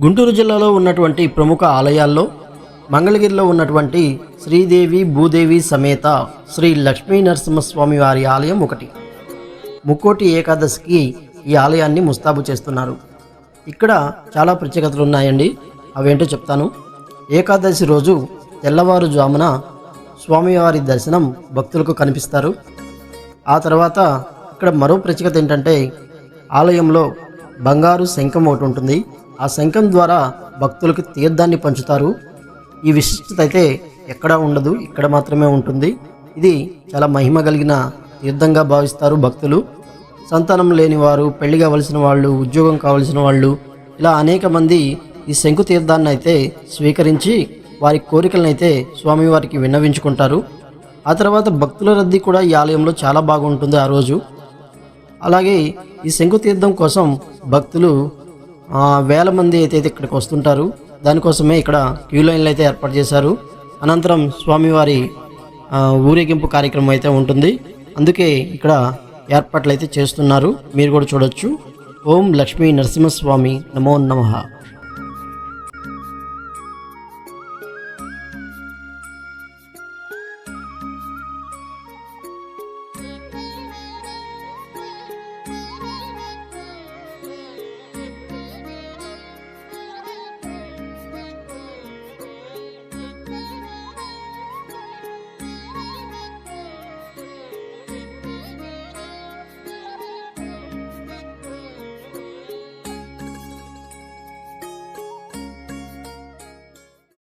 గుంటూరు జిల్లాలో ఉన్నటువంటి ప్రముఖ ఆలయాల్లో మంగళగిరిలో ఉన్నటువంటి శ్రీదేవి భూదేవి సమేత శ్రీ లక్ష్మీ నరసింహస్వామి వారి ఆలయం ఒకటి. ముక్కోటి ఏకాదశికి ఈ ఆలయాన్ని ముస్తాబు చేస్తున్నారు. ఇక్కడ చాలా ప్రత్యేకతలు ఉన్నాయండి. అవేంటో చెప్తాను. ఏకాదశి రోజు తెల్లవారుజామున స్వామివారి దర్శనం భక్తులకు కనిపిస్తారు. ఆ తర్వాత ఇక్కడ మరో ప్రత్యేకత ఏంటంటే ఆలయంలో బంగారు శంఖం ఒకటి ఉంటుంది. ఆ శంఖం ద్వారా భక్తులకు తీర్థాన్ని పంచుతారు. ఈ విశిష్టత అయితే ఎక్కడా ఉండదు ఇక్కడ మాత్రమే ఉంటుంది. ఇది చాలా మహిమ కలిగిన తీర్థంగా భావిస్తారు భక్తులు. సంతానం లేని వారు పెళ్ళి కావలసిన వాళ్ళు ఉద్యోగం కావలసిన వాళ్ళు ఇలా అనేక మంది ఈ శంకు తీర్థాన్ని అయితే స్వీకరించి వారి కోరికలను అయితే స్వామివారికి విన్నవించుకుంటారు. ఆ తర్వాత భక్తుల రద్దీ కూడా ఈ ఆలయంలో చాలా బాగుంటుంది ఆ రోజు. అలాగే ఈ శంకు తీర్థం కోసం భక్తులు వేల మంది అయితే ఇక్కడికి వస్తుంటారు దానికోసమే ఇక్కడ క్యూ లైన్లు అయితే ఏర్పాటు చేశారు. అనంతరం స్వామివారి ఊరేగింపు కార్యక్రమం అయితే ఉంటుంది. అందుకే ఇక్కడ ఏర్పాట్లు అయితే చేస్తున్నారు. మీరు కూడా చూడొచ్చు. ఓం లక్ష్మీ నరసింహస్వామి నమో నమః.